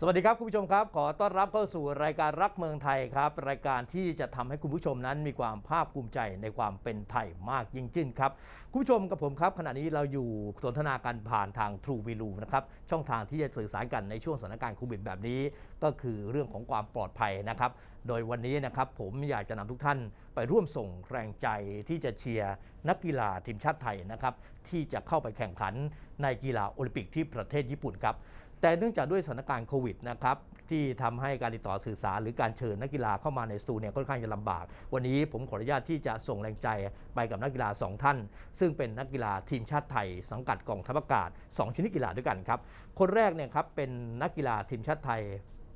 สวัสดีครับคุณผู้ชมครับ ขอต้อนรับเข้าสู่รายการรักเมืองไทยครับ รายการที่จะทำให้คุณผู้ชมนั้นมีความภาคภูมิใจในความเป็นไทยมากยิ่งขึ้นครับคุณผู้ชมกับผมครับ ขณะนี้เราอยู่สนทนากันผ่านทาง True v i l u นะครับช่องทางที่จะสื่อสารกันในช่วงสถานการณ์โควิดแบบนี้ ก็คือเรื่องของความปลอดภัยนะครับ โดยวันนี้นะครับผมอยากจะนำทุกท่านไปร่วมส่งแรงใจที่จะเชียร์นักกีฬาทีมชาติไทยนะครับที่จะเข้าไปแข่งขันในกีฬาโอลิมปิกที่ประเทศญี่ปุ่นครับ แต่เนื่องจากด้วยสถานการณ์โควิดนะครับที่ทำให้การติดต่อสื่อสารหรือการเชิญนักกีฬาเข้ามาในสตูเนี่ยค่อนข้างจะลำบาก วันนี้ผมขออนุญาตที่จะส่งแรงใจไปกับนักกีฬา 2 ท่าน ซึ่งเป็นนักกีฬาทีมชาติไทย สังกัดกองทัพอากาศ 2 ชนิดกีฬาด้วยกันครับ คนแรกเนี่ยครับเป็นนักกีฬาทีมชาติไทย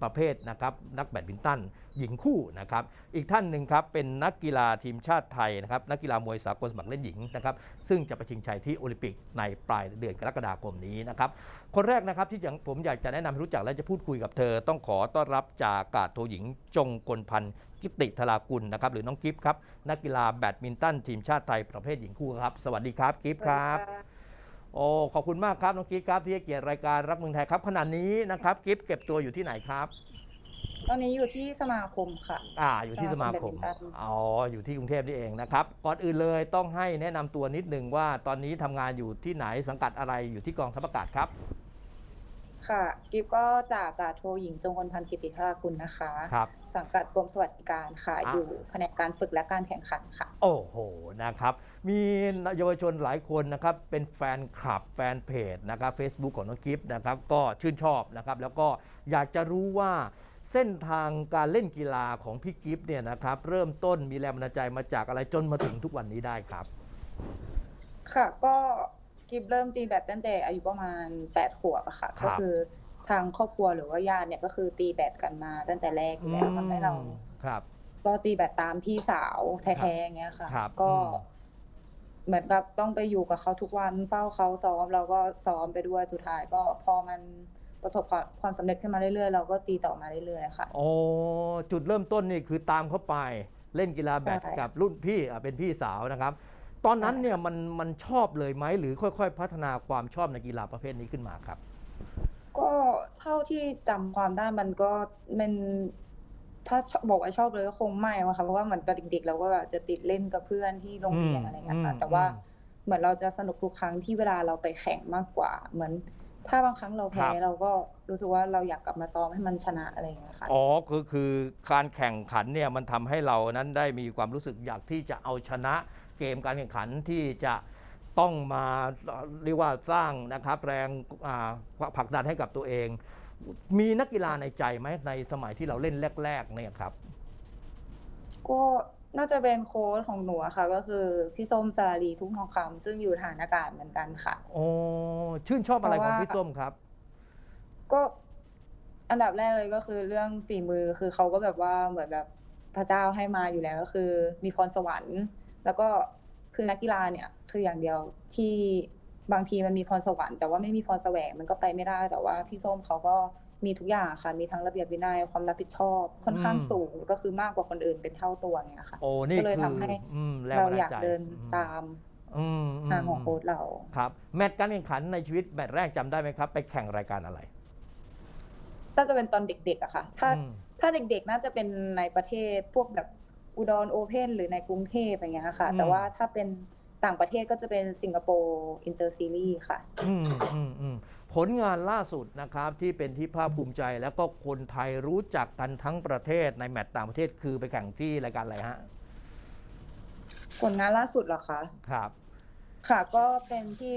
ประเภทนะครับนักแบดมินตันหญิงคู่นะครับอีกท่านหนึ่งครับเป็นนักกีฬาทีมชาติไทยนะครับนักกีฬามวยสากลสมัครเล่นหญิงนะครับซึ่งจะไปชิงชัยที่โอลิมปิกในปลายเดือนกรกฎาคมนี้นะครับคนแรกนะครับที่ผมอยากจะแนะนำให้รู้จักและจะพูดคุยกับเธอ ต้องขอต้อนรับจากอากาศโทหญิงจงกลพันธ์กิติธรากุลนะครับหรือน้องกิฟต์ครับนักกีฬาแบดมินตันทีมชาติไทยประเภทหญิงคู่ครับ สวัสดีครับกิฟต์ครับ โอ้ขอบคุณมากครับน้องกิฟต์ครับที่ให้เกียรติรายการรักเมืองไทยครับขณะนี้นะครับกิฟต์เก็บตัวอยู่ที่ไหนครับ ตอนนี้อยู่ที่สมาคมค่ะ อ่าอยู่ที่สมาคมสมาคมแบดมินตัน อ๋ออยู่ที่กรุงเทพนี่เองนะครับก่อนอื่นเลยต้องให้แนะนำตัวนิดหนึ่งว่าตอนนี้ทำงานอยู่ที่ไหนสังกัดอะไรอยู่ที่กองทัพอากาศครับ ค่ะ กิฟก็จากอากาศโทหญิงจงกลพันธ์กิติธรากุลนะคะ ครับ สังกัดกรมสวัสดิการค่ะ อะ อยู่แผนกการฝึกและการแข่งขันค่ะ โอ้โหนะครับ มีเยาวชนหลายคนนะครับ เป็นแฟนคลับแฟนเพจนะครับ Facebook ของน้องกิฟต์นะครับ ก็ชื่นชอบนะครับ แล้วก็อยากจะรู้ว่าเส้นทางการเล่นกีฬาของพี่กิฟต์เนี่ยนะครับ เริ่มต้นมีแรงบันดาลใจมาจากอะไรจนมาถึงทุกวันนี้ได้ครับ ค่ะ ก็ กิฟเริ่มตีแบดตั้งแต่อายุประมาณ8ขวบอะค่ะครับก็คือทางครอบครัวหรือว่าญาติเนี่ยก็คือตีแบดกันมาตั้งแต่แรกอยู่แล้วทำให้เราอืมครับ ก็ตีแบดตามพี่สาวแท้ๆอย่างเงี้ยค่ะครับก็อืมเหมือนกับต้องไปอยู่กับเขาทุกวันเฝ้าเขาซ้อมเราก็ซ้อมไปด้วยสุดท้ายก็พอมันประสบความความสำเร็จขึ้นมาเรื่อยๆ เราก็ตีต่อมาเรื่อยๆค่ะ โอ้จุดเริ่มต้นนี่คือตามเข้าไปเล่นกีฬาแบดใช่กับรุ่นพี่อะเป็นพี่สาวนะครับ ตอนนั้นใช่เนี่ยมันมันชอบเลยไหมหรือค่อยๆ พัฒนาความชอบในกีฬาประเภทนี้ขึ้นมาครับ ก็เท่าที่จำความได้มันก็มันถ้าชอบบอกว่าชอบเลยก็คงไม่อะค่ะเพราะว่าเหมือนตอนเด็กๆเราก็แบบจะติดเล่นกับเพื่อนที่โรงเรียนอืมอะไรเงี้ยค่ะอืมแต่ว่าอืมเหมือนเราจะสนุกทุกครั้งที่เวลาเราไปแข่งมากกว่า เหมือนถ้าบางครั้งเราแพ้ครับเราก็รู้สึกว่าเราอยากกลับมาซ้อมให้มันชนะอะไรอย่างเงี้ยค่ะอ๋อคือคือการแข่งขันเนี่ยมันทำให้เรานั้นได้มีความรู้สึกอยากที่จะเอาชนะ เกมการแข่งขันที่จะต้องมาเรียกว่าสร้างนะครับแรงอ่าผลักดันให้กับตัวเอง มีนักกีฬาในใจไหมในสมัยที่เราเล่นแรก ๆ เนี่ยครับ ก็น่าจะเป็นโค้ชของหนูอะค่ะ ก็คือพี่ส้มสารีทุ่งทองคำซึ่งอยู่ฐานอากาศเหมือนกันค่ะ โอ้ชื่นชอบอะไรเพของราะว่าพี่ส้มครับ ก็อันดับแรกเลยก็คือเรื่องฝีมือคือเขาก็แบบว่าเหมือนแบบพระเจ้าให้มาอยู่แล้วก็คือ มีพรสวรรค์ แล้วก็คือนักกีฬาเนี่ย คืออย่างเดียวที่บางทีมันมีพรสวรรค์แต่ว่าไม่มีพรแสวงมันก็ไปไม่ได้ แต่ว่าพี่ส้มเขาก็มีทุกอย่างค่ะ มีทั้งระเบียบวินัยความรับผิดชอบ ค่อนข้างอืมสูงก็คือมากกว่าคนอื่นเป็นเท่าตัวอย่างเงี้ยค่ะโอ้นี่ก็เลยคือทำให้อืมแรงเราบันดอยากใจเดินอืมตามอืมอืมทางของโค้ชเราครับแมตช์การแข่งขันในชีวิตแมตช์แรกจำได้ไหมครับ ไปแข่งรายการอะไรน่าจะเป็นตอนเด็กๆอะค่ะ ถ้าอืมถ้าเด็กๆน่าจะเป็นในประเทศพวกแบบ อุดรโอเพนหรือในกรุงเทพอย่างเงี้ยค่ะอืมแต่ว่าถ้าเป็นต่างประเทศก็จะเป็นสิงคโปร์อินเตอร์ซีรีส์ค่ะอืมอืมอืมผลงานล่าสุดนะครับที่เป็นที่ภาคภูมิใจแล้วก็คนไทยรู้จักกันทั้งประเทศในแมตช์ต่างประเทศคือไปแข่งที่รายการอะไรฮะผลงานล่าสุดเหรอคะครับ ค่ะก็เป็นที่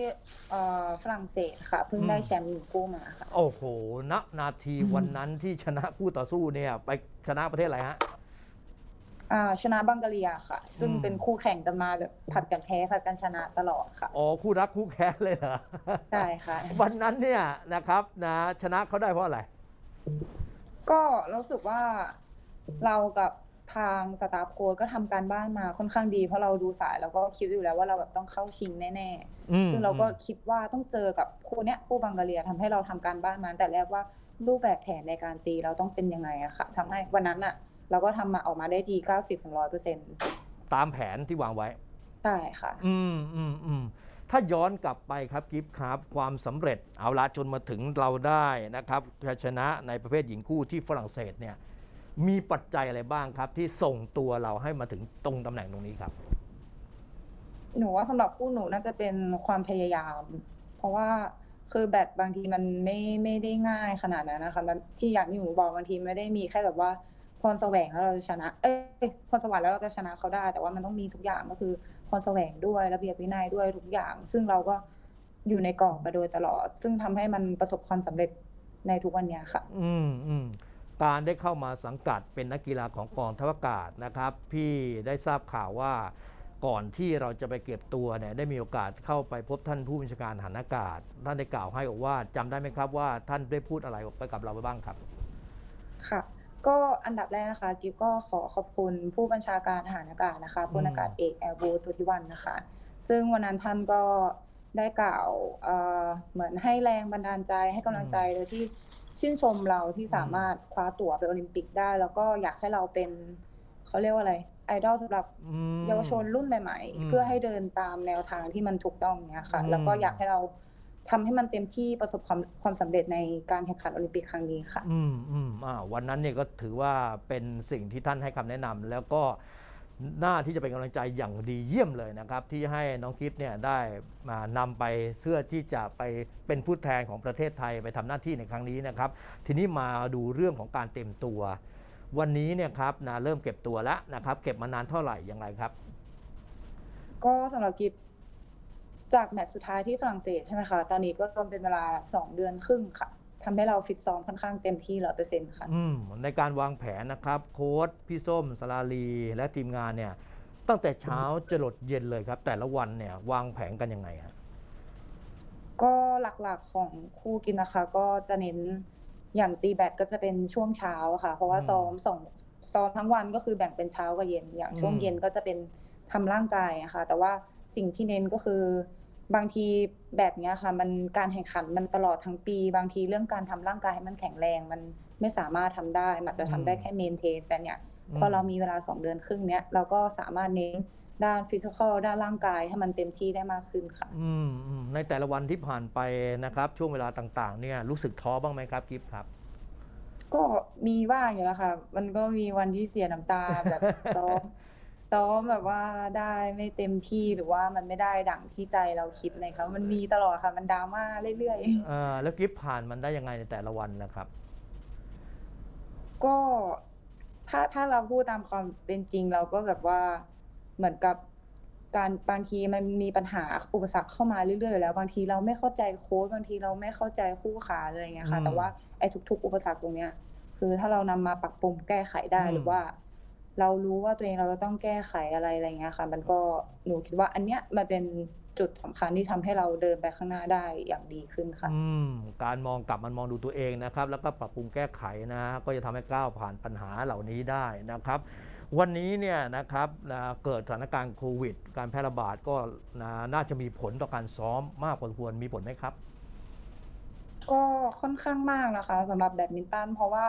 เอ่อฝรั่งเศสค่ะ เพิ่งได้อืมแชมป์หญิงคู่มาค่ะโอ้โหณนาทีวันนั้นที่ชนะคู่ต่อสู้เนี่ย ไปชนะประเทศอะไรฮะ อ่าชนะบังกาเลียค่ะ ซึ่งอืม เป็นคู่แข่งกันมาแบบผัดกันแพ้ผัดกันชนะตลอดค่ะ อ๋อคู่รักคู่แค้นเลยเหรอ ใช่ค่ะ วันนั้นเนี่ยนะครับนะชนะเขาได้เพราะอะไร ก็รู้สึกว่าเรากับทางสตาฟโค้ชก็ทำการบ้านมาค่อนข้างดี เพราะเราดูสายแล้วก็คิดอยู่แล้วว่าเราแบบต้องเข้าชิงแน่อืมๆ ซึ่งเราก็อืมคิดว่าต้องเจอกับคู่เนี้ยคู่บังกาเลียทำให้เราทำการบ้านมาตั้งแต่แรกว่ารูปแบบแผนในการตีเราต้องเป็นยังไงอะค่ะทำให้วันนั้นอะ เราก็ทำมาออกมาได้ดี 90-100%ตามแผนที่วางไว้ ใช่ค่ะ อืมอืมอืมถ้าย้อนกลับไปครับกิฟครับความสำเร็จเอาละจนมาถึงเราได้นะครับชัยชนะในประเภทหญิงคู่ที่ฝรั่งเศสเนี่ยมีปัจจัยอะไรบ้างครับ ที่ส่งตัวเราให้มาถึงตรงตำแหน่งตรงนี้ครับ หนูว่าสำหรับคู่หนูน่าจะเป็นความพยายาม เพราะว่าคือแบดบางทีมันไม่ไม่ได้ง่ายขนาดนั้นนะคะมันที่อย่างที่หนูบอกบางทีไม่ได้มีแค่แบบว่า พรแสวงแล้วเราจะชนะ เอ้ยพรสวรรค์แล้วเราจะชนะเขาได้ แต่ว่ามันต้องมีทุกอย่างก็คือพรแสวงด้วยระเบียบวินัยด้วยทุกอย่าง ซึ่งเราก็อยู่ในกรอบมาโดยตลอด ซึ่งทำให้มันประสบความสำเร็จในทุกวันเนี้ยค่ะ อืมอืมการได้เข้ามาสังกัดเป็นนักกีฬาของกองทัพอากาศนะครับ พี่ได้ทราบข่าวว่าก่อนที่เราจะไปเก็บตัวเนี่ยได้มีโอกาสเข้าไปพบท่านผู้บัญชาการทหารอากาศ ท่านได้กล่าวให้บอกว่าจำได้ไหมครับว่าท่านได้พูดอะไรไปกับเราไปบ้างครับ ค่ะ ก็อันดับแรกนะคะกิฟก็ขอขอบคุณผู้บัญชาการทหารอากาศนะคะพลอากาศเอกแอร์โบสุทธิวันนะคะ ซึ่งวันนั้นท่านก็ได้กล่าวเอ่อเหมือนให้แรงบันดาลใจให้กำลังใจโดยที่ชื่นชมเราที่สามารถคว้าตั๋วไปโอลิมปิกได้ แล้วก็อยากให้เราเป็นเขาเรียกว่าอะไรไอดอลสำหรับอืมเยาวชนรุ่นใหม่อืมๆเพื่อให้เดินตามแนวทางที่มันถูกต้องเนี้ยค่ะอืมแล้วก็อยากให้เรา ทำให้มันเต็มที่ประสบความความสำเร็จในการแข่งขันโอลิมปิกครั้งนี้ค่ะ อืมอืมอ่าวันนั้นเนี่ยก็ถือว่าเป็นสิ่งที่ท่านให้คำแนะนำแล้วก็น่าที่จะเป็นกำลังใจอย่างดีเยี่ยมเลยนะครับ ที่ให้น้องกิฟเนี่ยได้มานำไปเสื้อที่จะไปเป็นผู้แทนของประเทศไทยไปทำหน้าที่ในครั้งนี้นะครับ ทีนี้มาดูเรื่องของการเต็มตัว วันนี้เนี่ยครับนะเริ่มเก็บตัวแล้วนะครับ เก็บมานานเท่าไหร่ยังไงครับ ก็สำหรับกิฟ จากแมตช์สุดท้ายที่ฝรั่งเศสใช่ไหมคะ ตอนนี้ก็รวมเป็นเวลาสองเดือนครึ่งค่ะทำให้เราฟิตซ้อมค่อนข้างเต็มที่ร้อยเปอร์เซ็นต์ค่ะอืมในการวางแผนนะครับ โค้ชพี่ส้มสลาลีและทีมงานเนี่ยตั้งแต่เช้าจะหลดเย็นเลยครับ แต่ละวันเนี่ยวางแผนกันยังไงฮะก็หลักๆของคู่กินนะคะ ก็จะเน้นอย่างตีแบดก็จะเป็นช่วงเช้าค่ะ เพราะว่าอืมซ้อมสองซ้อมทั้งวันก็คือแบ่งเป็นเช้ากับเย็น อย่างช่วงอืมเย็นก็จะเป็นทำร่างกายอะค่ะแต่ว่าสิ่งที่เน้นก็คือ บางทีแบบเนี้ยค่ะ มันการแข่งขันมันตลอดทั้งปี บางทีเรื่องการทำร่างกายให้มันแข็งแรง มันไม่สามารถทำได้มันจะทำได้แค่เมนเทนแต่เนี่ยพอเรามีเวลาสองเดือนครึ่งเนี้ยเราก็สามารถเน้นด้านฟิสิกอลด้านร่างกายให้มันเต็มที่ได้มากขึ้นค่ะอืมอืมในแต่ละวันที่ผ่านไปนะครับ ช่วงเวลาต่างๆ เนี่ยรู้สึกท้อบ้างไหมครับกิฟครับ ก็มีบ้างอยู่แล้วค่ะ มันก็มีวันที่เสียน้ำตาแบบซ้อม ซ้อมแบบว่าได้ไม่เต็มที่หรือว่ามันไม่ได้ดั่งที่ใจเราคิดเลยค่ะมันมีตลอดค่ะ มันดราม่าเรื่อยเอ่อแล้วกิฟผ่านมันได้ยังไงในแต่ละวันนะครับๆก็ถ้าถ้าเราพูดตามความเป็นจริงเราก็แบบว่าเหมือนกับการบางทีมันมีปัญหาอุปสรรคเข้ามาเรื่อยๆอยู่แล้ว บางทีเราไม่เข้าใจโค้ชบางทีเราไม่เข้าใจคู่ขาอะไรอย่างเงี้ยค่ะ อืมแต่ว่าไอ้ทุก ๆ อุปสรรคตรงเนี้ย คือถ้าเรานำมาปรับปรุงแก้ไขได้อืม หรือว่า เรารู้ว่าตัวเองเราจะต้องแก้ไขอะไรอะไรเงี้ยค่ะ มันก็หนูคิดว่าอันเนี้ยมันเป็นจุดสำคัญที่ทำให้เราเดินไปข้างหน้าได้อย่างดีขึ้นค่ะอืมการมองกลับมันมองดูตัวเองนะครับ แล้วก็ปรับปรุงแก้ไขนะ ก็จะทำให้ก้าวผ่านปัญหาเหล่านี้ได้นะครับ วันนี้เนี่ยนะครับนะเกิดสถานการณ์โควิด การแพร่ระบาดก็นะน่าจะมีผลต่อการซ้อมมากพอสมควรมีผลไหมครับ ก็ค่อนข้างมากนะคะสำหรับแบดมินตันเพราะว่า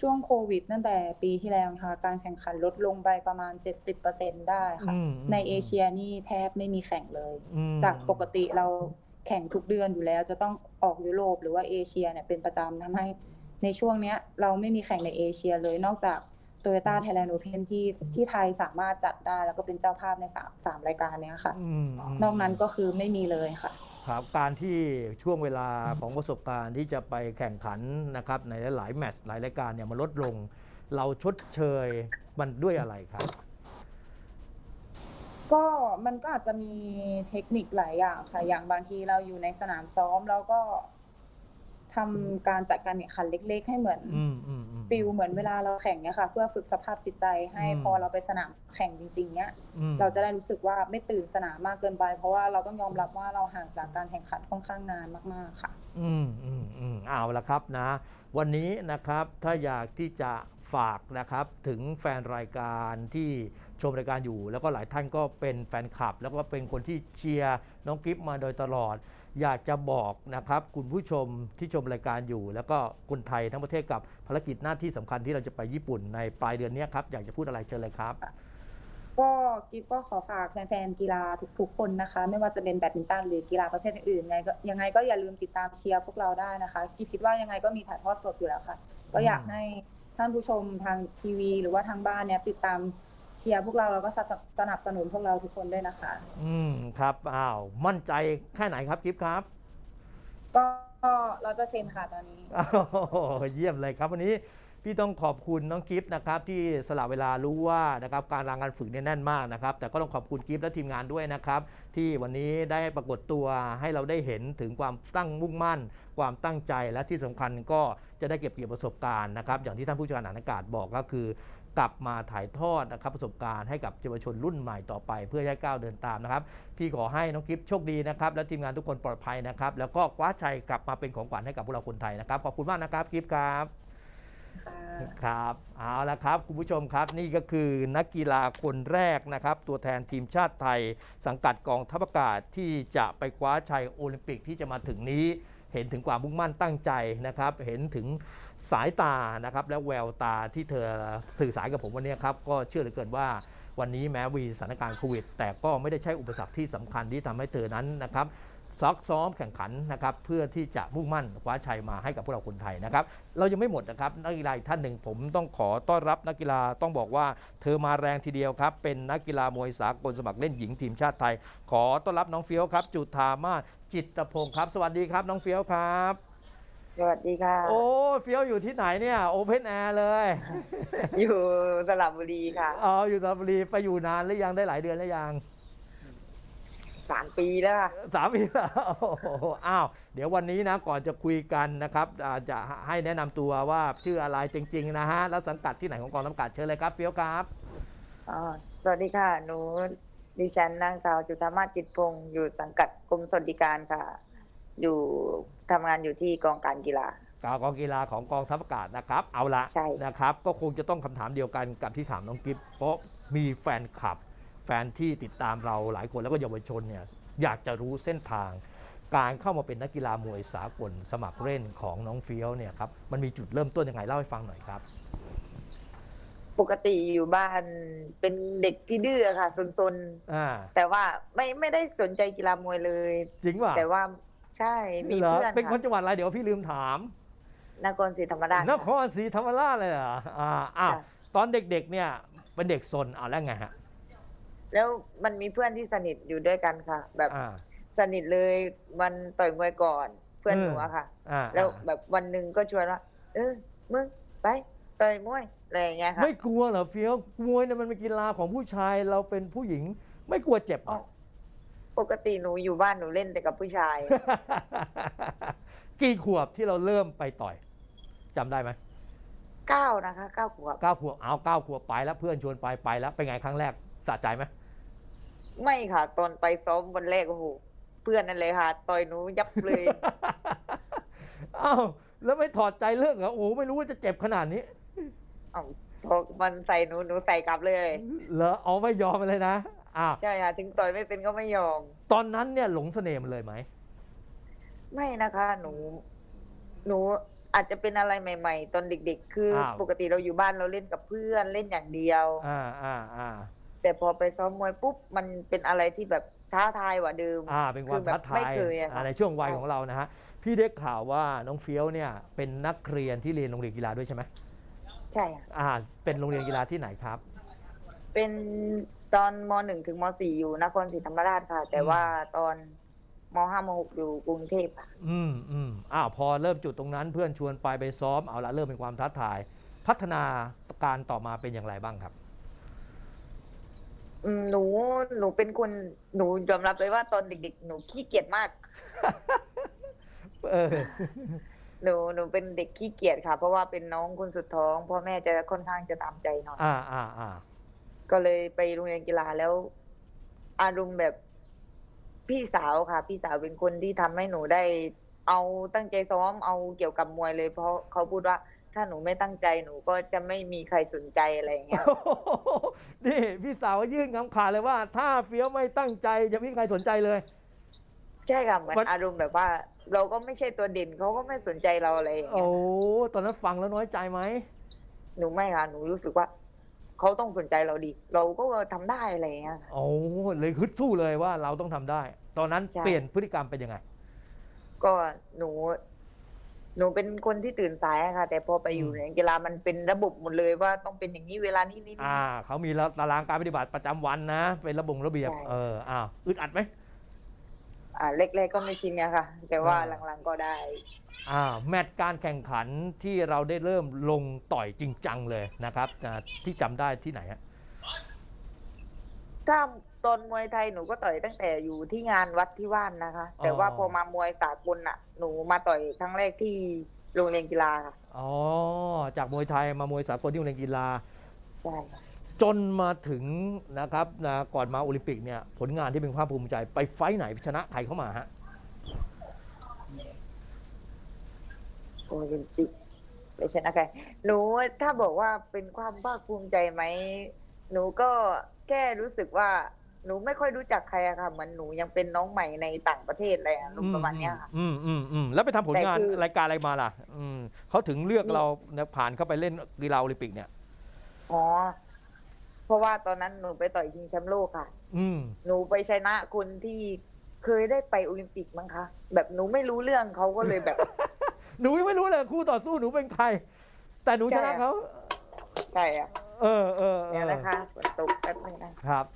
ช่วงโควิดตั้งแต่ปีที่แล้วนะคะการแข่งขันลดลงไปประมาณ 70%ได้ค่ะอืมในอืมเอเชียนี่แทบไม่มีแข่งเลยอืมจากปกติเราแข่งทุกเดือนอยู่แล้วจะต้องออกยุโรปหรือว่าเอเชียเนี่ยเป็นประจำทำให้ในช่วงเนี้ยเราไม่มีแข่งในเอเชียเลยนอกจาก โตโยต้าไทยแลนด์โอเพนที่ที่ไทยสามารถจัดได้ แล้วก็เป็นเจ้าภาพในสามสามรายการเนี้ยค่ะอืมมนอกนั้นก็คือไม่มีเลยค่ะครับการที่ช่วงเวลาของประสบการณ์ที่จะไปแข่งขันนะครับในหลายๆแมตช์หลายรายการเนี่ยมันลดลง เราชดเชยมันด้วยอะไรครับ ก็มันก็อาจจะมีเทคนิคหลายอย่างค่ะอย่างบางทีเราอยู่ในสนามซ้อมเราก็ ทำการจัดการแข่งขันเล็ก ๆ ให้เหมือนอืมอืมอืมฟิลเหมือนเวลาเราแข่งเนี่ยค่ะ เพื่อฝึกสภาพจิตใจให้อืมพอเราไปสนามแข่งจริง ๆ เนี้ยอืมเราจะได้รู้สึกว่าไม่ตื่นสนามมากเกินไป เพราะว่าเราต้องยอมรับว่าเราห่างจากการแข่งขันค่อนข้างนานมากๆค่ะ อืมอืมอืมเอาละครับนะ วันนี้นะครับถ้าอยากที่จะฝากนะครับถึงแฟนรายการที่ชมรายการอยู่ แล้วก็หลายท่านก็เป็นแฟนคลับ แล้วก็เป็นคนที่เชียร์น้องกิฟมาโดยตลอด อยากจะบอกนะครับคุณผู้ชมที่ชมรายการอยู่ แล้วก็คนไทยทั้งประเทศกับภารกิจหน้าที่สำคัญที่เราจะไปญี่ปุ่นในปลายเดือนนี้ครับ อยากจะพูดอะไรเชิญเลยครับ ก็กิฟก็ขอฝากแฟนๆกีฬาทุกๆคนนะคะ ไม่ว่าจะเป็นแบดมินตันหรือกีฬาประเภทอื่นยังไงก็ยังไงก็อย่าลืมติดตามเชียร์พวกเราได้นะคะกิฟคิดว่ายังไงก็มีถ่ายทอดสดอยู่แล้วค่ะ ก็อยากให้ท่านผู้ชมทางทีวี หรือว่าทางบ้านเนี่ยติดตาม เชียร์พวกเราแล้วก็สนับสนุนพวกเราทุกคนด้วยนะคะ อืมครับอ้าวมั่นใจแค่ไหนครับกิฟครับ ก็ร้อยเปอร์เซ็นต์ค่ะตอนนี้ โอ้โหเยี่ยมเลยครับวันนี้พี่ต้องขอบคุณน้องกิฟต์นะครับที่สละเวลารู้ว่านะครับการรางงานฝึกเนี่ยแน่นมากนะครับแต่ก็ต้องขอบคุณกิฟต์และทีมงานด้วยนะครับที่วันนี้ได้ปรากฏตัวให้เราได้เห็นถึงความตั้งมุ่งมั่น ความตั้งใจและที่สำคัญก็จะได้เก็บเกี่ยวประสบการณ์นะครับอย่างที่ท่านผู้จัดการฐานอากาศบอกก็คือ กลับมาถ่ายทอดนะครับประสบการณ์ให้กับเยาวชนรุ่นใหม่ต่อไป เพื่อให้ก้าวเดินตามนะครับ พี่ขอให้น้องกิฟต์โชคดีนะครับ และทีมงานทุกคนปลอดภัยนะครับ แล้วก็คว้าชัยกลับมาเป็นของขวัญให้กับพวกเราคนไทยนะครับ ขอบคุณมากนะครับกิฟต์ครับค่ะครับเอาละครับคุณผู้ชมครับนี่ก็คือนักกีฬาคนแรกนะครับ ตัวแทนทีมชาติไทย สังกัดกองทัพอากาศที่จะไปคว้าชัยโอลิมปิกที่จะมาถึงนี้ เห็นถึงความมุ่งมั่นตั้งใจนะครับ เห็นถึงสายตานะครับและแววตาที่เธอสื่อสารกับผมวันนี้ครับก็เชื่อเหลือเกินว่าวันนี้แม้วีสถานการณ์โควิด แต่ก็ไม่ได้ใช่อุปสรรคที่สำคัญที่ทำให้เธอนั้นนะครับ ซักซ้อมแข่งขันนะครับเพื่อที่จะมุ่งมั่นคว้าชัยมาให้กับพวกเราคนไทยนะครับเรายังไม่หมดนะครับนักกีฬาอีกท่านหนึ่งผมต้องขอต้อนรับนักกีฬาต้องบอกว่า เธอมาแรงทีเดียวครับเป็นนักกีฬามวยสากลสมัครเล่นหญิงทีมชาติไทย ขอต้อนรับน้องเฟี้ยวครับจุธามาศจิตรพงศ์ครับ สวัสดีครับน้องเฟี้ยวครับสวัสดีค่ะ โอ้เฟี้ยวอยู่ที่ไหนเนี่ยโอเพนแอร์เลย อยู่สระบุรีค่ะอ๋ออยู่สระบุรีไปอยู่นานหรือยังได้หลายเดือนแล้วยัง สามปีแล้วค่ะสามปีแล้วโอ้โหอ้าว เดี๋ยววันนี้นะก่อนจะคุยกันนะครับอ่าจะให้แนะนำตัวว่าชื่ออะไรจริง ๆ นะฮะ แล้วสังกัดที่ไหนของกองทัพอากาศเชิญเลยครับเฟี้ยวครับ อ๋อสวัสดีค่ะหนูดิฉันนางสาวจุธามาศจิตพงศ์อยู่สังกัดกรมสวัสดิการค่ะ อยู่ทำงานอยู่ที่กองการกีฬา กาวกองกีฬาของกองทัพอากาศนะครับ เอาละใช่ นะครับ ก็คงจะต้องคำถามเดียวกันกับที่ถามน้องกิฟเพราะมีแฟนคลับแฟนที่ติดตามเราหลายคนแล้วก็เยาวชนเนี่ยอยากจะรู้เส้นทาง การเข้ามาเป็นนักกีฬามวยสากลสมัครเล่นของน้องเฟี้ยวเนี่ยครับมันมีจุดเริ่มต้นยังไงเล่าให้ฟังหน่อยครับ ปกติอยู่บ้านเป็นเด็กที่ดื้อค่ะซนอ่าๆแต่ว่าไม่ไม่ได้สนใจกีฬามวยเลย จริงป่ะแต่ว่าใช่มีเหรอเพื่อนเป็นคนค่ะจังหวัดอะไรเดี๋ยวพี่ลืมถาม นครศรีธรรมราชนครศรีธรรมราชเลยเหรออ่าอ้าวค่ะตอนเด็กๆเนี่ยเป็นเด็กซนอ่าแล้วไงฮะ แล้วมันมีเพื่อนที่สนิทอยู่ด้วยกันค่ะ แบบอ่า สนิทเลยมันต่อยมวยก่อน เพื่อนเออหนูอะค่ะ อ่าแล้วอ่าแบบวันหนึ่งก็ชวนว่าเออมึงไปต่อยมวยอะไรอย่างเงี้ยค่ะ ไม่กลัวเหรอเฟี้ยวมวยเนี่ยมันเป็นกีฬาของผู้ชายเราเป็นผู้หญิง ไม่กลัวเจ็บเหรอ ปกติหนูอยู่บ้านหนูเล่นแต่กับผู้ชาย กี่ขวบที่เราเริ่มไปต่อยจำได้ไหมเก้านะคะเก้าขวบ เก้าขวบเอาเก้าขวบไปแล้วเพื่อนชวนไปไปแล้วเป็นไงครั้งแรก สะใจไหมไม่ค่ะ ตอนไปซ้อมวันแรกโอ้โหเพื่อนนั่นเลยค่ะต่อยหนูยับเลย อ้าวแล้วไม่ถอดใจเรื่องเหรอโอ้โหไม่รู้ว่าจะเจ็บขนาดนี้เอ้าพอมันใส่หนูหนูใส่กลับเลย เหรอเอาไม่ยอมเลยนะอ้าวใช่ค่ะถึงต่อยไม่เป็นก็ไม่ยอม ตอนนั้นเนี่ยหลงเสน่ห์มันเลยไหมไม่นะคะ หนู หนูอาจจะเป็นอะไรใหม่ ๆ ตอนเด็ก ๆ คืออาว ปกติเราอยู่บ้านเราเล่นกับเพื่อนเล่นอย่างเดียว อ่าอ่าอ่า แต่พอไปซ้อมมวยปุ๊บมันเป็นอะไรที่แบบท้าทายกว่าเดิมอ่าเป็นความคือแบบท้าทาไม่ยเคยอะค่ะอ่าในช่วงวัยใช่ของเรานะฮะพี่ได้ข่าวว่าน้องเฟี้ยวเนี่ยเป็นนักเรียนที่เรียนโรงเรียนกีฬาด้วยใช่ไหมใช่ค่ะอ่า เป็นโรงเรียนกีฬาที่ไหนครับ เป็นตอนมหนึ่งถึงมสี่อยู่นครศรีธรรมราชค่ะ แต่อืมว่าตอนมห้ามหกอยู่กรุงเทพค่ะอืมอืมอ้าวพอเริ่มจุดตรงนั้นเพื่อนชวนไปไปซ้อมเอาละเริ่มเป็นความท้าทาย พัฒนาการต่อมาเป็นอย่างไรบ้างครับ อืมหนูหนูเป็นคนหนูยอมรับเลยว่าตอนเด็ก ๆ หนูขี้เกียจมาก เออ หนูหนูเป็นเด็กขี้เกียจค่ะ เพราะว่าเป็นน้องคนสุดท้องพ่อแม่จะค่อนข้างจะตามใจหน่อยอ่าอ่าอ่าก็เลยไปโรงเรียนกีฬาแล้ว อารมณ์แบบพี่สาวค่ะ พี่สาวเป็นคนที่ทำให้หนูได้ เอาตั้งใจซ้อมเอาเกี่ยวกับมวยเลย เพราะเขาพูดว่า ถ้าหนูไม่ตั้งใจหนูก็จะไม่มีใครสนใจอะไรอย่างเงี้ย นี่พี่สาวยื่นคำขาดเลยว่า ถ้าเฟี้ยวไม่ตั้งใจจะไม่มีใครสนใจเลย ใช่ค่ะเหมือนมัน อารมณ์แบบว่า เราก็ไม่ใช่ตัวเด่นเขาก็ไม่สนใจเราอะไรอย่างเงี้โอ้ยตอนนั้นฟังแล้วน้อยใจไหมหนูไม่ค่ะหนูรู้สึกว่าเขาต้องสนใจเราดี เราก็ทำได้อะไรอย่างเงี้ยค่ะ โอ้เลยฮึดสู้เลยว่าเราต้องทำได้ ตอนนั้นใช่ เปลี่ยนพฤติกรรมเป็นยังไง ก็หนู หนูเป็นคนที่ตื่นสายอะค่ะ แต่พอไปอยู่อืมในกีฬามันเป็นระบบหมดเลยว่าต้องเป็นอย่างนี้เวลานี้นี่นี่ อ่าเขามีตารางการปฏิบัติประจำวันนะ เป็นระบงระเบียบ ใช่ เอออ้าวอึดอัดไหม อ่าเล็กๆก็ไม่ชินเนี่ยค่ะ แต่ว่าอ่า หลังๆก็ได้ อ่าแมตช์การแข่งขันที่เราได้เริ่มลงต่อยจริงจังเลยนะครับอ่าที่จำได้ที่ไหนฮะ ถ้าตอนมวยไทยหนูก็ต่อยตั้งแต่อยู่ที่งานวัดที่ว่านนะคะ แต่ว่าพอมามวยสากลน่ะ หนูมาต่อยครั้งแรกที่โรงเรียนกีฬาค่ะอ๋อจากมวยไทยมามวยสากลที่โรงเรียนกีฬา ใช่ค่ะจนมาถึงนะครับนะก่อนมาโอลิมปิกเนี่ยผลงานที่เป็นภาคภูมิใจ ไปไฟท์ไหนชนะใครเข้ามาฮะโอลิมปิกไปชนะใครหนูถ้าบอกว่าเป็นความภาคภูมิใจไหม หนูก็ แค่รู้สึกว่าหนูไม่ค่อยรู้จักใครอะค่ะ เหมือนหนูยังเป็นน้องใหม่ในต่างประเทศอะไรอะประมาณเนี้ยค่ะ อืมอืมอืมแล้วไปทำผลงานแต่คือ รายการอะไรมาล่ะ อืมเขาถึงเลือกมีเราเนี่ยผ่านเข้าไปเล่นกีฬาโอลิมปิกเนี่ย อ๋อ เพราะว่าตอนนั้นหนูไปต่อยชิงแชมป์โลกค่ะ อืม หนูไปชนะคนที่เคยได้ไปโอลิมปิกมั้งคะ แบบหนูไม่รู้เรื่องเขาก็เลยแบบ หนูยังไม่รู้เลยคู่ต่อสู้หนูเป็นใคร แต่หนูชใช่นะอะ เขาใช่อะ เออเออเอเนี่ยอนะคะฝนตกแป๊บนึงนะครับ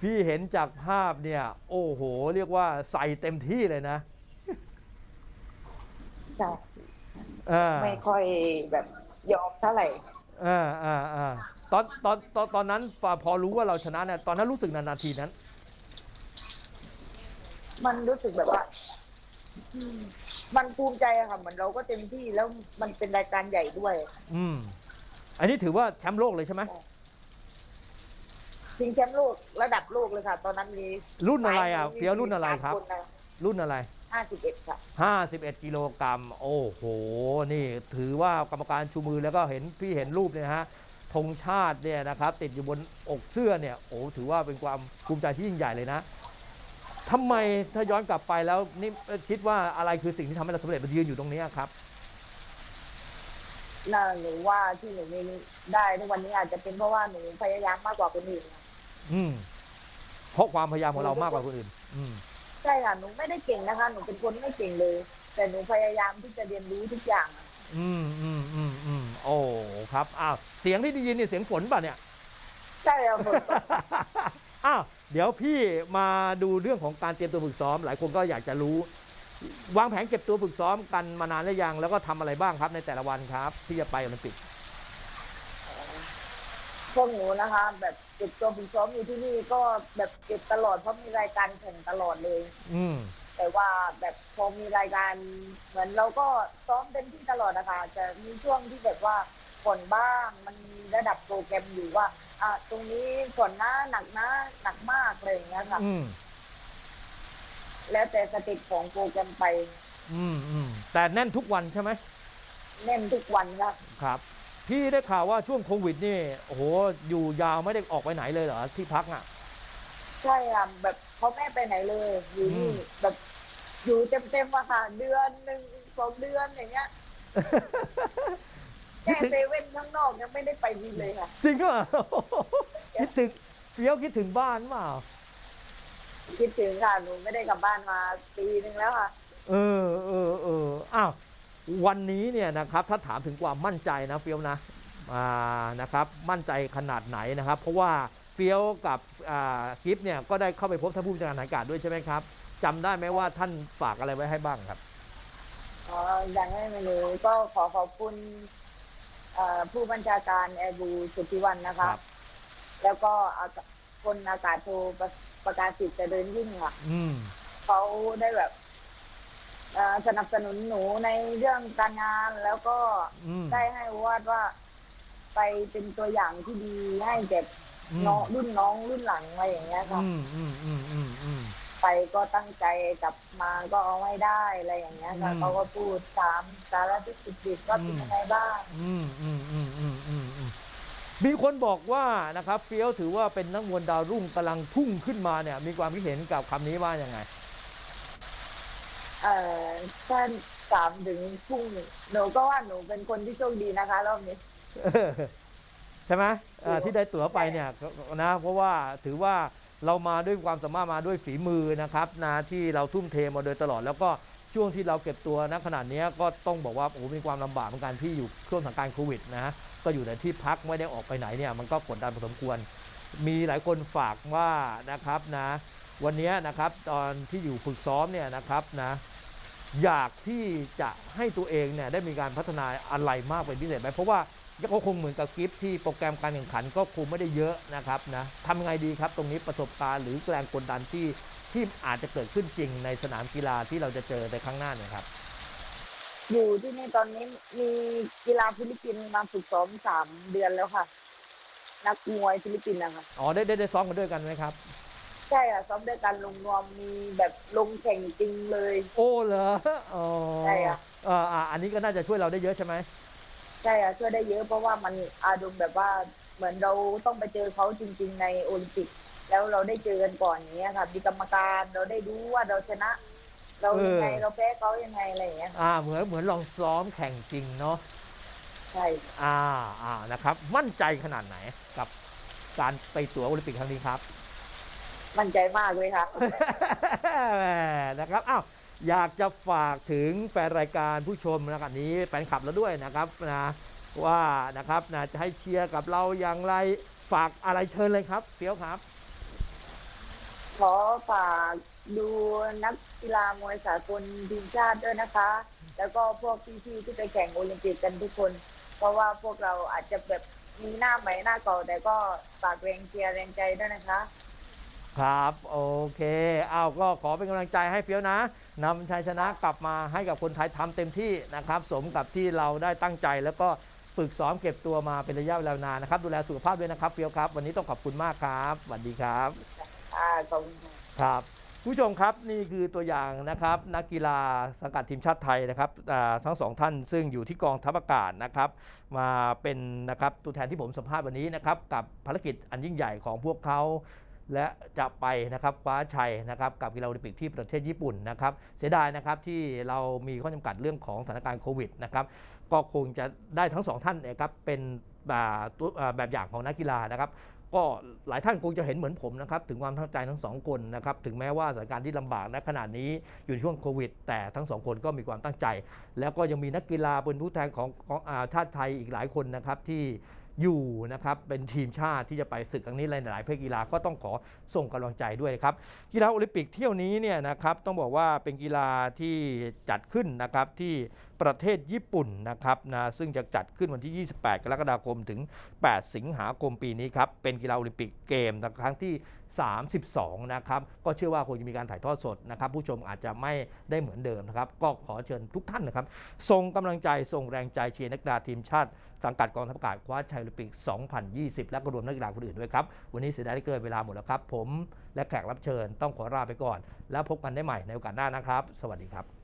พี่เห็นจากภาพเนี่ย โอ้โห เรียกว่าใส่เต็มที่เลยนะใช่เออไม่ค่อยแบบยอมเท่าไหร่เอ่าอ่าอ่าตอนตอนตอนตอนนั้นพอพอรู้ว่าเราชนะเนี่ยตอนนั้นรู้สึกนานาทีนั้น มันรู้สึกแบบว่าอืมมันภูมิใจอะค่ะเหมือนเราก็เต็มที่แล้วมันเป็นรายการใหญ่ด้วย อืม อันนี้ถือว่าแชมป์โลกเลยใช่ไหมชิงแชมป์โลกระดับโลกเลยค่ะ ตอนนั้นมีรุ่นอะไรอะเฟี้ยวรุ่นอะไรครับ รุ่นอะไรห้าสิบเอ็ดค่ะ51กิโลกรัมโอ้โห นี่ถือว่ากรรมการชูมือแล้วก็เห็นพี่เห็นรูปเนี่ยนะฮะธงชาติเนี่ยนะครับ ติดอยู่บนอกเสื้อเนี่ยโอ้ถือว่าเป็นความภูมิใจที่ยิ่งใหญ่เลยนะทำไมถ้าย้อนกลับไปแล้วนี่คิดว่าอะไรคือสิ่งที่ทำให้เราสำเร็จมายืนอยู่ตรงนี้ครับ น่าหนูว่าที่หนูมีได้ทุกวันนี้อาจจะเป็นเพราะว่าหนูพยายามมากกว่าคนอื่นค่ะอืมเพราะความพยายามของเรามากกว่าคนอื่น อืม ใช่ค่ะหนูไม่ได้เก่งนะคะ หนูเป็นคนไม่เก่งเลย แต่หนูพยายามที่จะเรียนรู้ทุกอย่างอะอืมอืมอืมอืมโอ้ครับอ้าวเสียงที่ได้ยินเนี่ยเสียงฝนป่ะเนี่ย ใช่ค่ะผม อ้าวเดี๋ยวพี่มาดูเรื่องของการเตรียมตัวฝึกซ้อม หลายคนก็อยากจะรู้ วางแผนเก็บตัวฝึกซ้อมกันมานานหรือยัง แล้วก็ทำอะไรบ้างครับในแต่ละวันครับ ที่จะไปโอลิมปิกพวกหนูนะคะ แบบเก็บตัวฝึกซ้อมอยู่ที่นี่ก็แบบเก็บตลอดเพราะมีรายการแข่งตลอดเลย อืมแต่ว่าแบบพอมีรายการเหมือนเราก็ซ้อมเต็มที่ตลอดนะคะจะมีช่วงที่แบบว่าผ่อนบ้างมันมีระดับโปรแกรมอยู่ว่า อะตรงนี้ผ่อนนะหนักนะหนักมากอะไรอย่างเงี้ยค่ะอืม แล้วแต่สเต็ปของโปรแกรมไป อืมอืมแต่แน่นทุกวันใช่ไหมเน้นทุกวันครับ ครับพี่ได้ข่าวว่าช่วงโควิดนี่โอ้โหอยู่ยาวไม่ได้ออกไปไหนเลยเหรอที่พักอะ ใช่ค่ะแบบเขาไม่ไปไหนเลย อยู่นี่อืมแบบอยู่เต็มๆอะค่ะเดือนหนึ่งสองเดือนอย่างเงี้ยแค่เซเว่นข้างนอกยังไม่ได้ไปวินเลยค่ะ จริงก็คิดถึงเฟี้ยวคิดถึงบ้านเปล่า คิดถึงค่ะหนูไม่ได้กลับบ้านมาปีหนึ่งแล้วค่ะ เออเออเอออ้าววันนี้เนี่ยนะครับถ้าถามถึงความมั่นใจนะเฟี้ยวนะอ่านะครับมั่นใจขนาดไหนนะครับ เพราะว่าเฟี้ยวกับอ่ากิฟเนี่ยก็ได้เข้าไปพบท่านผู้บัญชาการทหารอากาศด้วยใช่ไหมครับจำได้ไหมว่าท่านฝากอะไรไว้ให้บ้างครับอ๋ออย่างให้มาเลยก็ขอขอบคุณเอ่อผู้บัญชาการแอร์บูสุทธิวันนะครัคะบแล้วก็อากาคนอากาศโทประ ประกาศสิทธิ์เจะเดินยิ่งค่ะอืม เขาได้แบบเอ่อสนับสนุนหนูในเรื่องการงานแล้วก็อืม ได้ให้วาดว่า ไปเป็นตัวอย่างที่ดีให้แก่อืม น้องรุ่นน้องรุ่นหลังอะไรอย่างเงี้ยค่ะ อืมอืมอืมอืมอืม ไปก็ตั้งใจกลับมาก็เอาไม่ได้อะไรอย่างเงี้ยค่ะอืมเขาก็พูดตามสารทุกข์สุขดิบว่าเป็นยังไงบ้าง อืมอืมอืมอืมอืมอืม มีคนบอกว่านะครับเฟี้ยวถือว่าเป็นนักมวยดาวรุ่งกำลังพุ่งขึ้นมาเนี่ย มีความคิดเห็นกับคำนี้ว่ายังไง เอ่อท่านถามถึงพรุ่งหนูก็ว่าหนูเป็นคนที่โชคดีนะคะรอบนี้เออใช่ไหมเอ่อถูกที่ได้ตั๋วไปเนี่ยก็นะเพราะว่าถือว่า เรามาด้วยความสามารถมาด้วยฝีมือนะครับนะที่เราทุ่มเทมาโดยตลอด แล้วก็ช่วงที่เราเก็บตัวณขนาดนี้ก็ต้องบอกว่าโอ้มีความลำบากเหมือนกันที่อยู่ช่วงสถานการณ์โควิดนะฮะก็อยู่ในที่พักไม่ได้ออกไปไหนเนี่ยมันก็กดดันพอสมควร มีหลายคนฝากว่านะครับนะวันนี้นะครับตอนที่อยู่ฝึกซ้อมเนี่ยนะครับนะอยากที่จะให้ตัวเองเนี่ยได้มีการพัฒนาอะไรมากเป็นพิเศษไหมเพราะว่า ก็คงเหมือนกับกิฟที่โปรแกรมการแข่งขันก็คงไม่ได้เยอะนะครับนะทำยังไงดีครับตรงนี้ประสบการณ์หรือแรงกดดันที่ที่อาจจะเกิดขึ้นจริงในสนามกีฬาที่เราจะเจอในครั้งหน้าเนี่ยครับ อยู่ที่นี่ตอนนี้มีกีฬาฟิลิปปินส์มาฝึกซ้อมสามเดือนแล้วค่ะ นักมวยฟิลิปปินส์นะคะอ๋อได้ได้ได้ซ้อมกันด้วยกันไหมครับ ใช่ค่ะซ้อมด้วยกันลงนวมมีแบบลงแข่งจริงเลย โอ้เหรออ๋อใช่ค่ะเอ่ออะอันนี้ก็น่าจะช่วยเราได้เยอะใช่ไหม ใช่ค่ะช่วยได้เยอะเพราะว่ามันอารมณ์แบบว่าเหมือนเราต้องไปเจอเขาจริง ๆ ในโอลิมปิก แล้วเราได้เจอกันก่อนอย่างเงี้ยค่ะมีกรรมการเราได้รู้ว่าเราชนะ เรายังไงเราแพ้เขายังไงอะไรอย่างเงี้ยค่ะอ่าเหมือนเหมือนลองซ้อมแข่งจริงเนาะใช่อ่าอ่านะครับ มั่นใจขนาดไหนกับการไปตั๋วโอลิมปิกครั้งนี้ครับ มั่นใจมากเลยค่ะแหมนะครับอ้าว อยากจะฝากถึงแฟนรายการผู้ชมนะครับนี้แฟนคลับเราด้วยนะครับนะว่านะครับนะจะให้เชียร์กับเราอย่างไรฝากอะไรเชิญเลยครับเฟี้ยวครับ ขอฝากดูนักกีฬามวยสากลทีมชาติด้วยนะคะ แล้วก็พวกพี่ๆที่ไปแข่งโอลิมปิกกันทุกคน เพราะว่าพวกเราอาจจะแบบมีหน้าใหม่หน้าเก่าแต่ก็ฝากแรงเชียร์แรงใจด้วยนะคะ ครับ โอเคอ้าวก็ขอเป็นกำลังใจให้เฟี้ยวนะ นำชัยชนะกลับมาให้กับคนไทยทำเต็มที่นะครับ สมกับที่เราได้ตั้งใจแล้วก็ฝึกซ้อมเก็บตัวมาเป็นระยะเวลานานนะครับ ดูแลสุขภาพด้วยนะครับเฟี้ยวครับ วันนี้ต้องขอบคุณมากครับสวัสดีครับอ่าขอบคุณค่ะครับผู้ชมครับนี่คือตัวอย่างนะครับนักกีฬาสังกัดทีมชาติไทยนะครับอ่าทั้งสองท่านซึ่งอยู่ที่กองทัพอากาศนะครับ มาเป็นนะครับตัวแทนที่ผมสัมภาษณ์วันนี้นะครับกับภารกิจอันยิ่งใหญ่ของพวกเขา และจะไปนะครับคว้าชัยนะครับกับกีฬาโอลิมปิกที่ประเทศญี่ปุ่นนะครับ เสียดายนะครับที่เรามีข้อจำกัดเรื่องของสถานการณ์โควิดนะครับก็คงจะได้ทั้งสองท่านนยครับเป็นแบบอย่างของนักกีฬานะครับก็หลายท่านคงจะเห็นเหมือนผมนะครับถึงความตั้งใจทั้งสองคนนะครับถึงแม้ว่าสถานการณ์ที่ลำบากณขณะนี้อยู่ในช่วงโควิด แต่ทั้งสองคนก็มีความตั้งใจ แล้วก็ยังมีนักกีฬาเป็นผู้แทนของของอาชาติไทยอีกหลายคนนะครับที่ อยู่นะครับเป็นทีมชาติที่จะไปศึกครั้งนี้หลายๆเพศกีฬาก็ต้องขอส่งกำลังใจด้วยครับกีฬาโอลิมปิกเที่ยวนี้เนี่ยนะครับต้องบอกว่าเป็นกีฬาที่จัดขึ้นนะครับที่ประเทศญี่ปุ่นนะครับนะซึ่งจะจัดขึ้นวันที่ 28 กรกฎาคมถึง 8 สิงหาคมปีนี้ครับ เป็นกีฬาโอลิมปิกเกมครั้งที่ 32 นะครับ ก็เชื่อว่าคงจะมีการถ่ายทอดสดนะครับ ผู้ชมอาจจะไม่ได้เหมือนเดิมนะครับ ก็ขอเชิญทุกท่านนะครับ ส่งกำลังใจ ส่งแรงใจเชียร์นักกีฬาทีมชาติ สังกัดกองทัพอากาศคว้าชัยโอลิมปิก 2020 และก็รวมนักกีฬาคนอื่นด้วยครับ วันนี้เสียดายที่เกินเวลาหมดแล้วครับ ผมและแขกรับเชิญต้องขอลาไปก่อน แล้วพบกันได้ใหม่ในโอกาสหน้านะครับ สวัสดีครับ